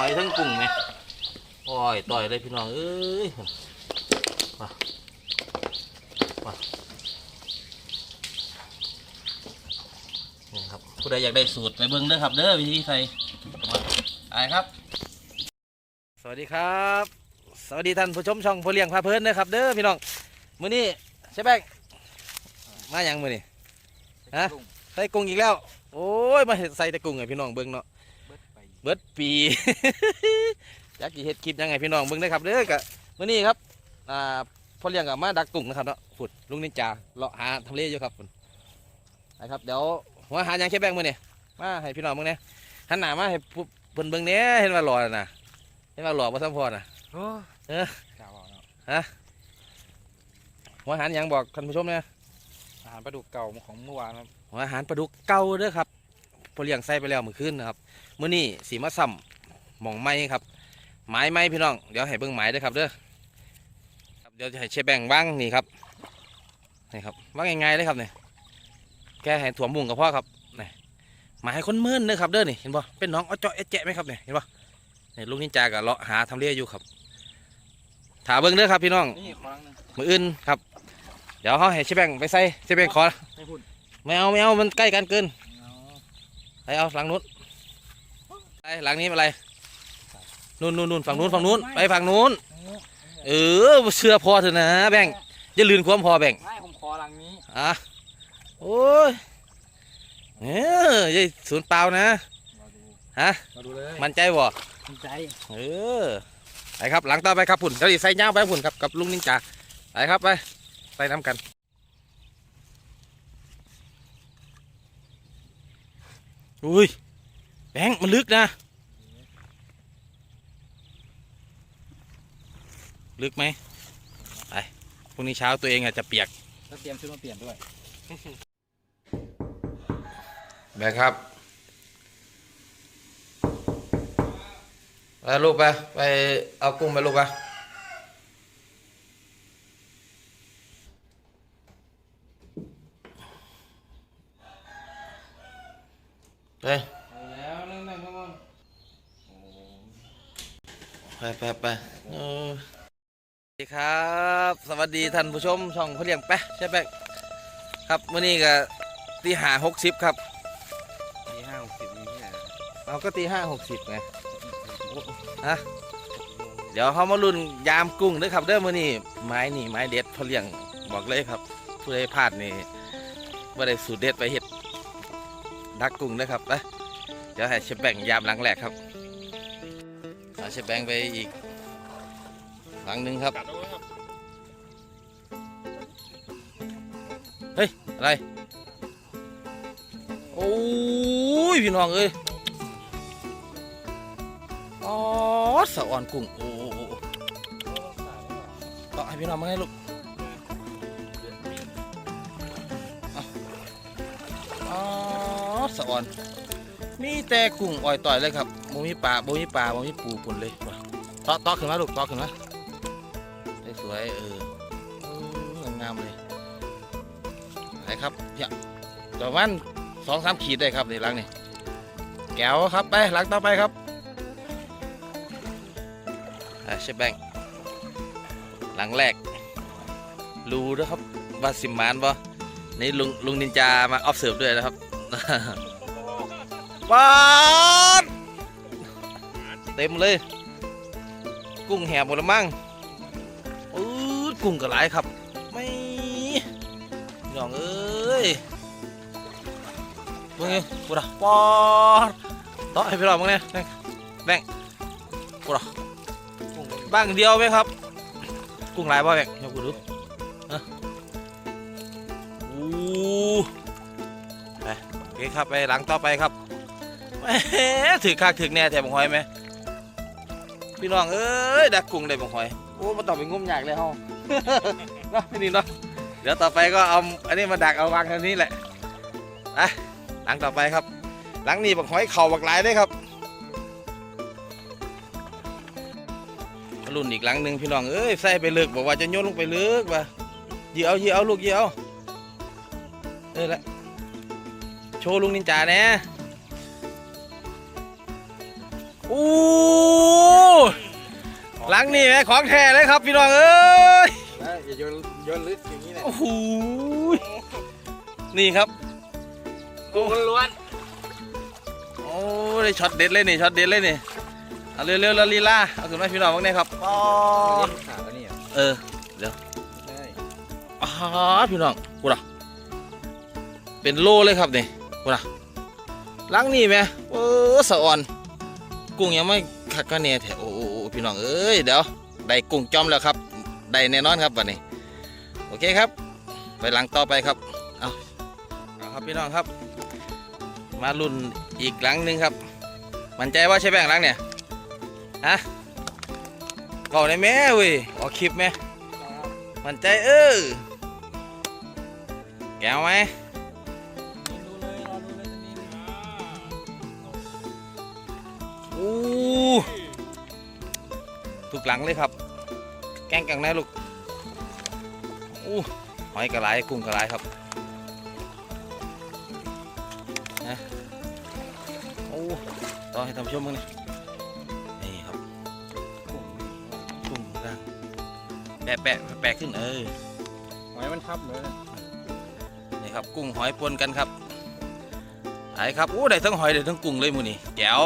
หอยทั้งกุ้งไหมโอ้ยต่อยเลยพี่น้องเอ้ยมามานี่ครับผู้ใดอยากได้สูตรไปเบิ้งเด้อครับเด้อวิธีใส่ไปครับ สวัสดีครับ สวัสดีท่านผู้ชมช่องผู้เลี้ยงพาเพลินนะครับ เด้อพี่น้องมื้อนี้ใช่แบงมาอย่างมื้อนี้ฮะใส่กุ้งอีกแล้ว โอ้ยมาเห็ดใส่แต่กุ้งไงพี่น้องเบิ้งเนาะ เบิดปีอยากสิเฮ็ดคลิปยังไงพี่น้องเบิ้งได้อครับเด้อกะมื้อนี้ครับอ่าพ่อเลี้ยงกับมาดักกุ้งนะครับเนาะฝุดลุงนินจาเลาะหาทำเลอยู่ครับฝุดนะครับเดี๋ยวหัวหาหยังแค่แบงมื้อนี้มาให้พี่น้องเบิ่งเนี่ยหันหน้ามาให้ผู้เพิ่นเบิ่งเนี่ยเห็นว่าหล่อแล้วนะเห็นว่าหล่อบ่ซ้ำพอน่ะโอ้เออกล่าวเอาเนาะหัวหารหยังบอกท่านผู้ชมเนี่ยอาหารปลาดุกเก่าของเมื่อวานครับหัวอาหารปลาดุกเก่าเด้อครับ พอเลี้ยงใส่ไปแล้วเมื่อคืนนะครับมื้อนี้สีมาซ้ำหม่องไม้ครับไม้ไม้พี่น้องเดี๋ยวให้เบิ่งไม้เด้อครับเด้อครับเดี๋ยวจะให้เชฟแบ่งบ้างนี่ครับนี่ครับว่างง่ายๆเลยครับนี่แกให้ถั่วมุงกับพ่อครับนี่ไม้คนมื่นเด้อครับเด้อนี่เห็นบ่เป็นน้องอ้อเจาะเอะแจะไหมครับนี่เห็นบ่นี่ลุงนินจากับเลาะหาทำเลียอยู่ครับถาเบิ่งเด้อครับพี่น้องนี่ครั้งหนึงมืออื่นครับ เดี๋ยวเขาให้เชฟแบ่งไปใส่เชฟแบ่งขอไม่พูดไม่เอาไม่เอามันใกล้กันเกินเอา ไปเอาหลังนู้นไปหลังนี้อะไรนู่นนู่นนู่นฝั่งนู้นฝั่งนู้นไปฝั่งนู้น เออเชื่อพอเถอะนะ แบ่งค์อย่าลืนความพอแบ่งค์ไม่ผมขอหลังนี้อะโอ้ยเอออย่าสูญเปล่านะมาดูฮะมาดูเลยมั่นใจบ่สนใจเออไปครับหลังต่อไปครับผุ่นเดี๋ยวสิใส่ย่างไปผุ่นครับกับลุงนินจาไปครับไปไปน้ำกัน อุ้ยแบงค์มันลึกนะ ลึกไหมไปพรุ่งนี้เช้าตัวเองอาจจะเปียกแล้วเตรียมชุดมาเปลี่ยนด้วย แบงค์ครับไปลูกไป ไปเอากุ้งไปลูกไป ไปแล้วนั่งนั่งข้างบนไปไปไปเออสวัสดีครับ สวัสดีท่านผู้ชมช่องเขาเลี้ยงแปะใช่แปะครับมื่อนี้ก็ตีห้าหกสิบครับมีห้าหกสิบมีที่ไหนเราก็ตีห้าหกสิบไงฮะเดี๋ยวเขามาลุ้นยามกุ้งเด้วยครับเด้อมื่อนี้ไม้นี่ไม้เด็ดเขาเลี้ยงบอกเลยครับ ผู้ใดพลาดนี่ว่าได้สูตรเด็ดไปเห็ด ดักกุ้งเด้อครับนะเดี๋ยวให้เชฟแบ่งยามหลังแรกครับเอาเชฟแบ่งไปอีก หลังหนึ่งครับเอาไว้ครับ เฮ้ย อะไร โอ้ย พี่น้องเอ้ยอ๋อสะอ่อนกุ้ง โอ้โหต่อให้พี่น้องมาให้ลูก สะออน มีแต่กุ้งอ่อยต่อยเลยครับบ่มีปลาบ่มีปลาบ่มีปูปุ่นเลยว่ะต่อต่อขึ้นมาลูกต่อขึ้นมาได้สวยเอองามๆเลยไหนครับเนี่ยประมาณสองสามขีดได้ครับนี่หลังนี่แก้วครับไปหลังต่อไปครับเชฟแบงหลังแรก รู้ด้วยครับว่าสิมหมานบ่นี่ลุงลุงนินจามาออฟเสิร์ฟด้วยนะครับ ปาดเต็มเลย กุ้งแหบหมดและมั้งอืดกุ้งก็หลายครับ ไม่น้องเอ้ยมึงไงกูด่าปอดต่อให้พี่รอมึงเนี่ยแบงแบงกูด่ากุ้งบ้างเดียวไหมครับ กุ้งหลายบ่แบ่งเดี๋ยวกูดูเอออู้ไปโอเคครับไปหลังต่อไปครับ ถือคากถือแน่แถมบังหอยไหมพี่น้องเอ้ยดักกุ้งได้บังหอยโอ้มาต่องไปงุ่มยากเลยเฮาเนาะพี่นี่เนาะเดี๋ยวต่อไปก็เอาอันนี้มาดักเอาวางทางนี้แหละไปหลังต่อไปครับ หลังนี้บักหอยเข่าบักหลายเลยครับรุ่นอีกหลังหนึ่งพี่น้องเอ้ยใส่ไปเลิกบอกว่าจะโยนลงไปเลิกว่ะเยียวเยียวลูกเยียวเออละโชว์ลุงนินจาแน่ อู้ลังนี่แม่ของแท้เลยครับพี่น้องเอ้ยแล้วอย่าโยนโยนลึกอย่างนี้นะโอ้โหนี่ครับกุ้งล้วนโอ้ได้ช็อตเด็ดเลยนี่ช็อตเด็ดเลยนี่เอาเร็วๆแล้วลีลาเอาขึ้นมาให้พี่น้องบ้างเนี่ยครับอ๋อขาแล้วนี่เออใช่อ๋อพี่น้องกูด่ะเป็นโลเลยครับนี่กูด่ะลังนี่ไหมโอ้สะอ่อน กุ้งยังไม่ขัดกันเนี่ยแถวโอ้โอ้โอ้พี่น้องเอ้ยเดี๋ยวได้กุ้งจอมแล้วครับได้แน่นอนครับวันนี้ โอเคครับ ไปหลังต่อไปครับเอาเอาครับพี่น้องครับ มารุ่นอีกหลังหนึ่งครับ มั่นใจว่าใช่แบงค์หลังเนี่ยฮะบอกได้ไหมเว้ยออกคลิปไหมมั่นใจเออแก้วไหม ถูกหลังเลยครับ แกงกังไหนลูกอู้หอยกระไรกุ้งกระไรครับนะโอ้ต่อให้ท่านผู้ชมมึงนี่นี่ครับกุ้งกุ้งร่างแปะแปะแปะขึ้นเออหอยมันทับเลยนะนี่ครับกุ้งหอยปนกันครับไปครับอู้ได้ทั้งหอยได้ทั้งกุ้งเลยมูนี่แจ๋ว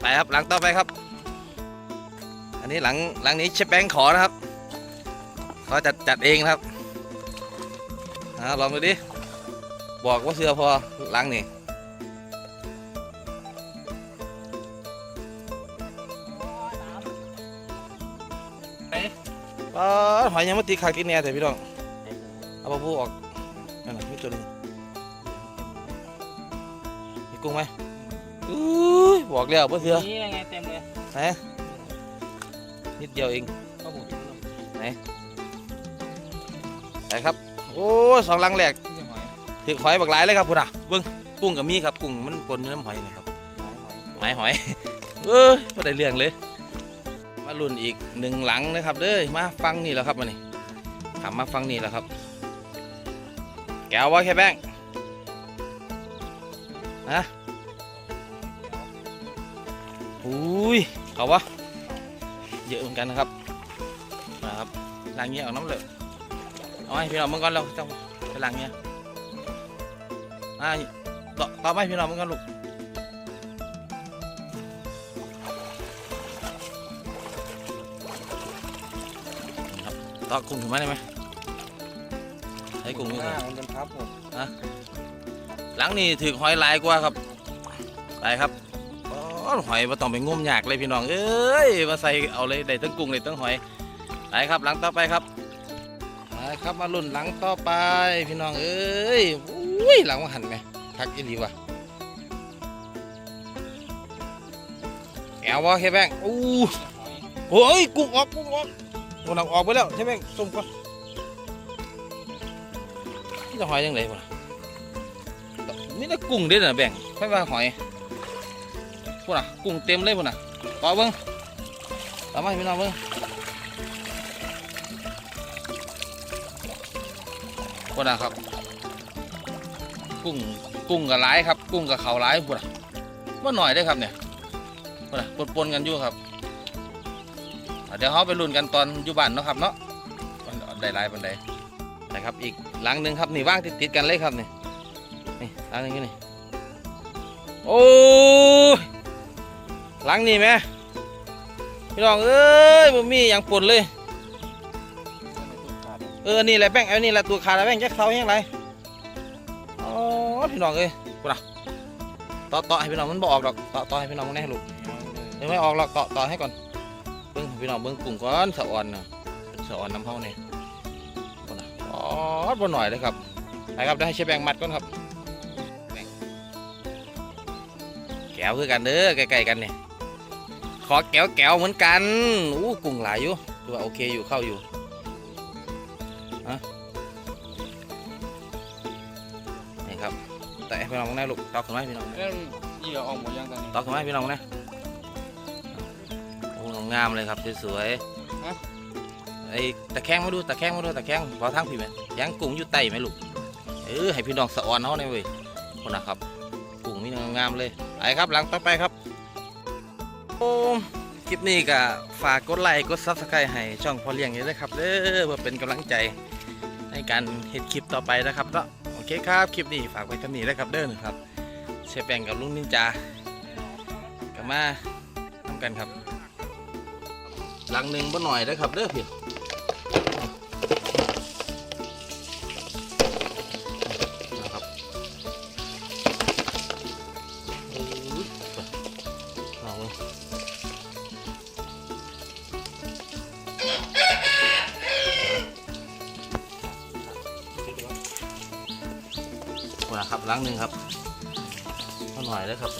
ไปครับหลังต่อไปครับอั นนี้หลังหลังนี้เชฟแบงค์ขอนะครับเขาจัดจัดเองนะครับอ่าลองดูดิ บอกว่าเสือพอหลังนี่ปลาหอยยังไม่ตีขากินแน่แต่พี่น้อง เอาปลาบูออกนั่นน่ะไม่จนงมีกุ้งไหมอุ้ยบอกแล้วว่าเสือนี่ยังไงเต็มเลยไหน นิดเดียวเองข้าวหมูที่นู่นไปครับ โอ้สองหลังแหลกนี่หอยถือหอยบักหลายเลยครับพุ่นอะเบิ้งกุ้งกับมีครับกุ้งมันปนอยู่น้ำหอยนี่ครับหอยหอยหมายหอยเออไม่ได้เรื่องเลย มาลุ่นอีกหนึ่งหลังนะครับ เด้อมาฟังนี่แหล้วครับมานี่ขับมาฟังนี่แหล้วครับ แก้วว่าแค่แบงค์ฮะอุ้ยเขาวะ เยอะเหมือนกันนะครับนะครับล้างเงี้ยเอาน้ำเลยเอาให้พี่น้องมึงก่อนเราต้องไปล้างเงี้ยอ่าต่อต่อไปพี่น้องมึงก่อนลูกต่อกุ้งถึงมาได้ไหมใช้กุ้งนี่หก่อน้านมันเป็นทับหมดหลังนี่ถือหอยหลายกว่าครับไปครับอ๋อ หอยมาต้องไปงมยากเลยพี่น้อง เอ้ย มาใส่เอาเลยได้ทั้งกุ้งได้ทั้งหอยไปครับหลังต่อไปครับไปครับมาลุ่นหลังต่อไปพี่น้องเอ้ยอุ้ยหลังมาหันไหมคักอีหลีว่ะแอววะแค่แบงอู้โอ้ยกุ้งออกกุ้งออกกุ้งออกไปแล้วใช่ไหมส้มก่อนจะหอยยังไงวะนี่นะกุ้งเด้อนะแบงไม่ว่าหอย พวกน่ะกุ้งเต็มเลยพวกน่ะต่อเบิ้งต่อมาพี่น้องเบิ้งพวกน่ะครับ กุ้งกุ้งกับหลครับ กุ้งกับเขาหลพวกน่ะว่าหน่อยได้ครับเนี่ยพวกน่ะปนๆกันอยู่ครับเดี๋ยวเขาไปลุ้นกันตอนอยู่บ้านเนาะครับเนาะได้หลายปันใดนะครับอีกหลังหนึ่งครับนี่ว่างติดติดกันเลยครับนี่นี่หลังนึงอยู่นี่โอ้ย หลังนี่ไหมพี่น้องเอ้ยบ่มีอย่างปนเลย เออ นี่แหละแป้งเอานี่แหละตัวขาดแล้วแป้งแจ็คเขาอย่างไรอ๋อพี่น้องเอ้ยกูนะต่อต่อให้พี่น้องมันบออกดอกต่อต่อให้พี่น้องมันแน่ลูกเดี๋ยวไม่ออกหรอกต่อต่อให้ก่อนเบิ้งพี่น้องเบิ้งกุ้งก่อนสะอ่อนนะสะอ่อนน้ำเฮาเนี่ยบ่นะอ๋อบนหน่อยเลยครับไปครับได้ให้เชฟแบงมัดก่อนครับแบ่งแก้วคือกันเด้อใกล้ๆกันเนี่ย ขอแก้วแก้วเหมือนกันอู้กุ้งหลายอยู่ถือว่าโอเคอยู่เข้าอยู่ฮะนี่ครับ แต่ให้พี่น้องมองหน้าลูกตอกขึ้นมาให้พี่น้องเรื่องเหยื่อออกหมดยังตอนนี้ตอกขึ้นมาให้พี่น้องนะโอ้งามๆเลยครับสวยฮะๆไอ้ตะแคงมาดูตะแคงมาดูตะแคงพอทางพี่ไหมยังกุ้งอยู่ใต้ไหมลูกเออให้พี่น้องสะออนเขาเนี่ยเว้ยคนนะครับกุ้งนี่งามๆเลยไปครับหลังต่อไปครับ โอ้คลิปนี้ก็ฝากกดไลค์กดซับสไครต์ให้ช่องพอเลี้ยงนี้ด้วยครับเด้อเพื่อเป็นกำลังใจในการเห็นคลิปต่อไปนะครับเนาะโอเคครับคลิปนี้ฝากไว้เท่านี้นะครับเด้อนะครับเชฟแปงกับลุงนินจากลับมาทำกันครับหลังหนึ่งบ่หน่อยนะครับเด้อพี่ มาครับหลังหนึ่งครับบ่หน่อยเด้อครับ